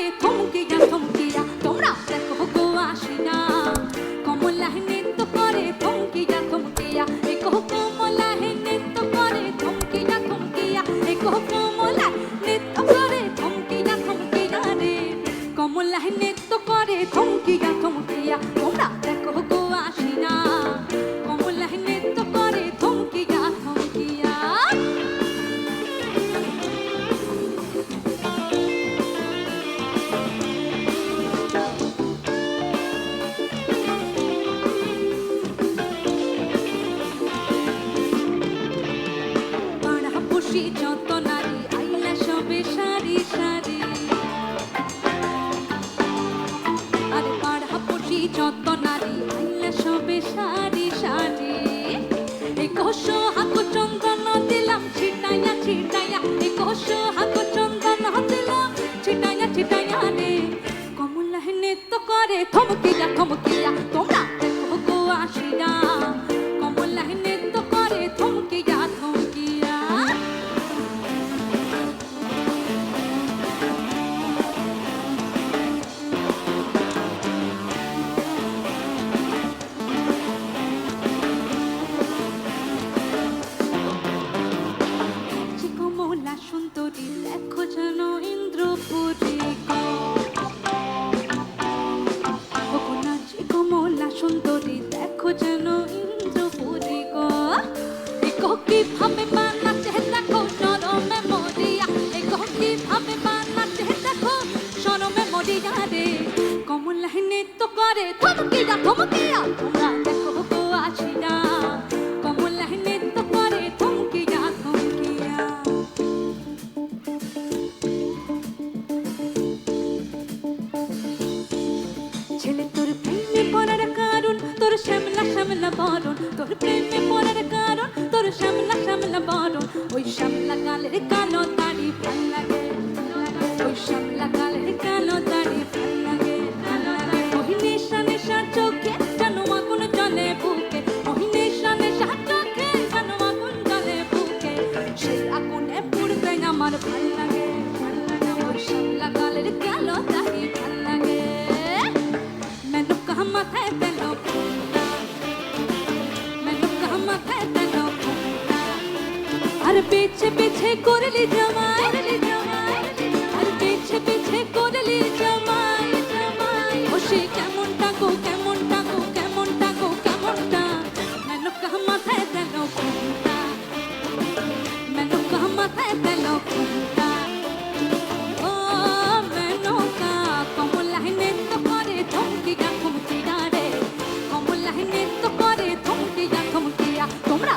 করে থমকিয়া থমকিয়া তোমরা দেখো গো আসিনা কমলা নৃত্য করে থমকিয়া থমকিয়া এই কহ কমলা নৃত্য করে থমকিয়া থমকিয়া এই কহ কমলা নৃত্য করে থমকিয়া থমকিয়া রে কমলা নৃত্য করে যত নারী, আইলা সবে সারি সারি এই কোষ হাকু চন্দন দিলাম, ছিটাইয়া ছিটাইয়া। এই কোষ হাকু চন্দন দিলাম, ছিটাইয়া ছিটাইয়া রে। কমলা নৃত্য করে, থমকিয়া থমকিয়া, তোমরা দেখো গো আসিয়া। কীভাবে বানাচ্ছে দেখো সরমে মরিয়া। এগো কীভাবে বানাচ্ছে দেখো সরমে মরিয়া রে। কমলা নৃত্য করে থমকিয়া থমকিয়া তোমরা দেখো গো আসিয়া কমলা নৃত্য করে থমকিয়া থমকিয়া ছেলে তোর প্রেমে পড়ার কারণ, তোর শ্যামলা শ্যামলা বরণ, তোর প্রেমে শ্যামলা গালের পিছে পিছে করলি আর পিছে পিছে করলি ও সে কেমন টাকো কেমন টাকো কেমন টাকো কেমনটা মেলো কাহ মাথায় দিল কোনটা মেলো রে। লাইনে তো তোমরা